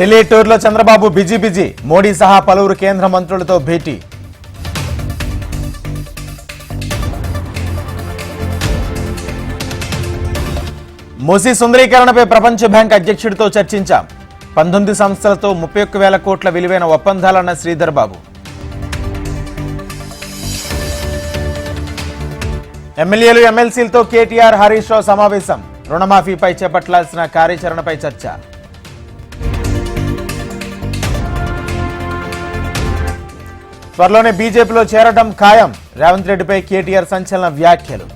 ఢిల్లీ టూర్లో Chandrababu busy busy. Modi సహా పలువురు కేంద్ర మంత్రులతో భేటీ. మూసీ సుందరీకరణపై ప్రపంచ బ్యాంక్ అధ్యక్షుడితో చర్చించాం. పంతొమ్మిది సంస్థలతో ముప్పై ఒక్క వేల కోట్ల విలువైన ఒప్పందాలన్న శ్రీధర్ బాబు. ఎమ్మెల్యేలు ఎమ్మెల్సీలతో కేటీఆర్ హరీష్ రావు సమావేశం. రుణమాఫీపై చేపట్టాల్సిన కార్యాచరణపై చర్చ. త్వరలోనే బీజేపీలో చేరడం ఖాయం. రేవంత్ రెడ్డిపై కేటీఆర్ సంచలన వ్యాఖ్యలు.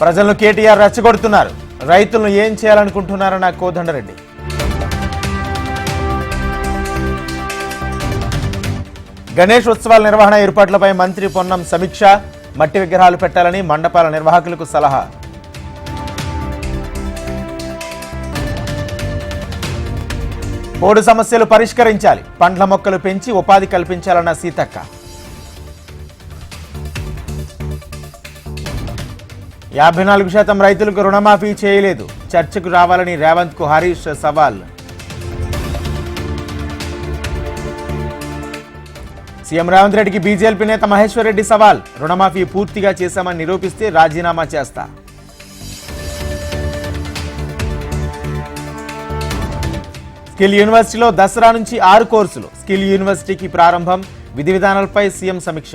ప్రజలను కేటీఆర్ రెచ్చగొడుతున్నారు. రైతులను ఏం చేయాలనుకుంటున్నారన్న కోదండరెడ్డి. గణేష్ ఉత్సవాల నిర్వహణ ఏర్పాట్లపై మంత్రి పొన్నం సమీక్ష. మట్టి విగ్రహాలు పెట్టాలని మండపాల నిర్వాహకులకు సలహా. పోడు సమస్యలు పరిష్కరించాలి. పండ్ల మొక్కలు పెంచి ఉపాధి కల్పించాలన్న సీతక్క. యాభై నాలుగు శాతం రైతులకు రుణమాఫీ చేయలేదు. చర్చకు రావాలని రేవంత్కు హరీష్ సవాల్. సీఎం రేవంత్ రెడ్డికి బీజేపీ నేత మహేశ్వర్ రెడ్డి సవాల్. రుణమాఫీ పూర్తిగా చేశామని నిరూపిస్తే రాజీనామా చేస్తా. స్కిల్ యూనివర్సిటీలో దసరా నుంచి ఆరు కోర్సులు. స్కిల్ యూనివర్సిటీకి ప్రారంభం. విధి విధానాలపై సీఎం సమీక్ష.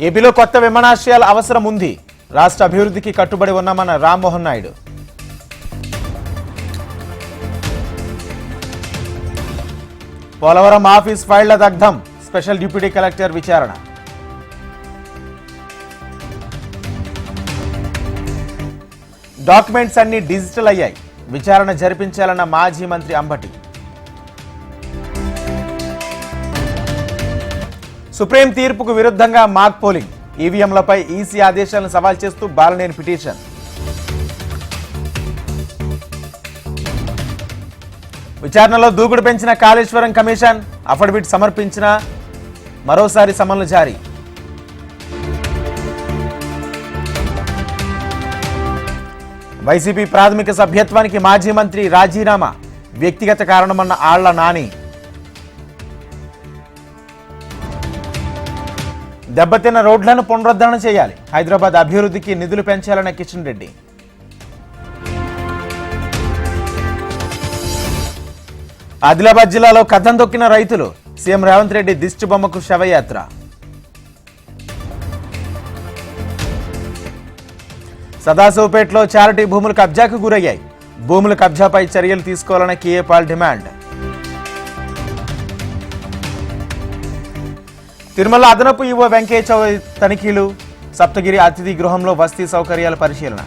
ఏపీలో కొత్త విమానాశ్రయాల అవసరం ఉంది. రాష్ట్ర అభివృద్ధికి కట్టుబడి ఉన్నామన్న రామ్మోహన్ నాయుడు. పోలవరం ఆఫీస్ ఫైళ్ళ దగ్ధం. స్పెషల్ డిప్యూటీ కలెక్టర్ విచారణ. డాక్యుమెంట్స్ అన్ని డిజిటల్ అయ్యాయి. విచారణ జరిపించాలన్న మాజీ మంత్రి అంబటి. సుప్రీం తీర్పుకు విరుద్ధంగా మాక్ పోలింగ్. ఈవీఎంలపై ఈసీ ఆదేశాలను సవాల్ చేస్తూ బాలనేని పిటిషన్. విచారణలో దూకుడు పెంచిన కాళేశ్వరం కమిషన్ అఫిడవిట్ సమర్పించిన మరోసారి సమన్లు జారీ. వైసీపీ ప్రాథమిక సభ్యత్వానికి మాజీ మంత్రి రాజీనామా. వ్యక్తిగత కారణమన్న ఆళ్ళ నాని. దెబ్బతిన్న రోడ్లను పునరుద్ధరణ చేయాలి. హైదరాబాద్ అభివృద్ధికి నిధులు పెంచాలన్న కిషన్ రెడ్డి. ఆదిలాబాద్ జిల్లాలో కథం తొక్కిన రైతులు. సీఎం రేవంత్ రెడ్డి దిష్టి బొమ్మకు శవయాత్ర. సదాశివపేటలో చారిటీ భూములు కబ్జాకు గురయ్యాయి. భూముల కబ్జాపై చర్యలు తీసుకోవాలని కేఏ పాల్ డిమాండ్. తిరుమల అదనపు ఈవో వెంకయ్య చౌదరి తనిఖీలు సప్తగిరి అతిథి గృహంలో వస్తీ సౌకర్యాల పరిశీలన.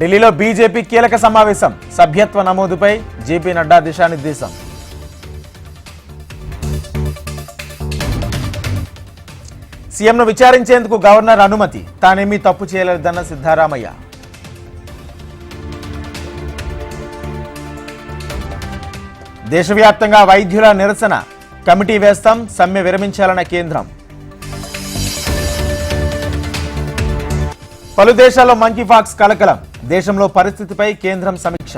ఢిల్లీలో బీజేపీ కీలక సమావేశం సభ్యత్వ నమోదుపై జేపీ నడ్డా దిశానిర్దేశం. సీఎంను విచారించేందుకు గవర్నర్ అనుమతి. తానేమీ తప్పు చేయలేదన్న సిద్ధారామయ్య. దేశవ్యాప్తంగా వైద్యుల నిరసన. కమిటీ వేస్తాం సమ్మె విరమించాలన్న కేంద్రం. పలు దేశాల్లో మంకీపాక్స్ కలకలం. దేశంలో పరిస్థితిపై కేంద్రం సమీక్ష.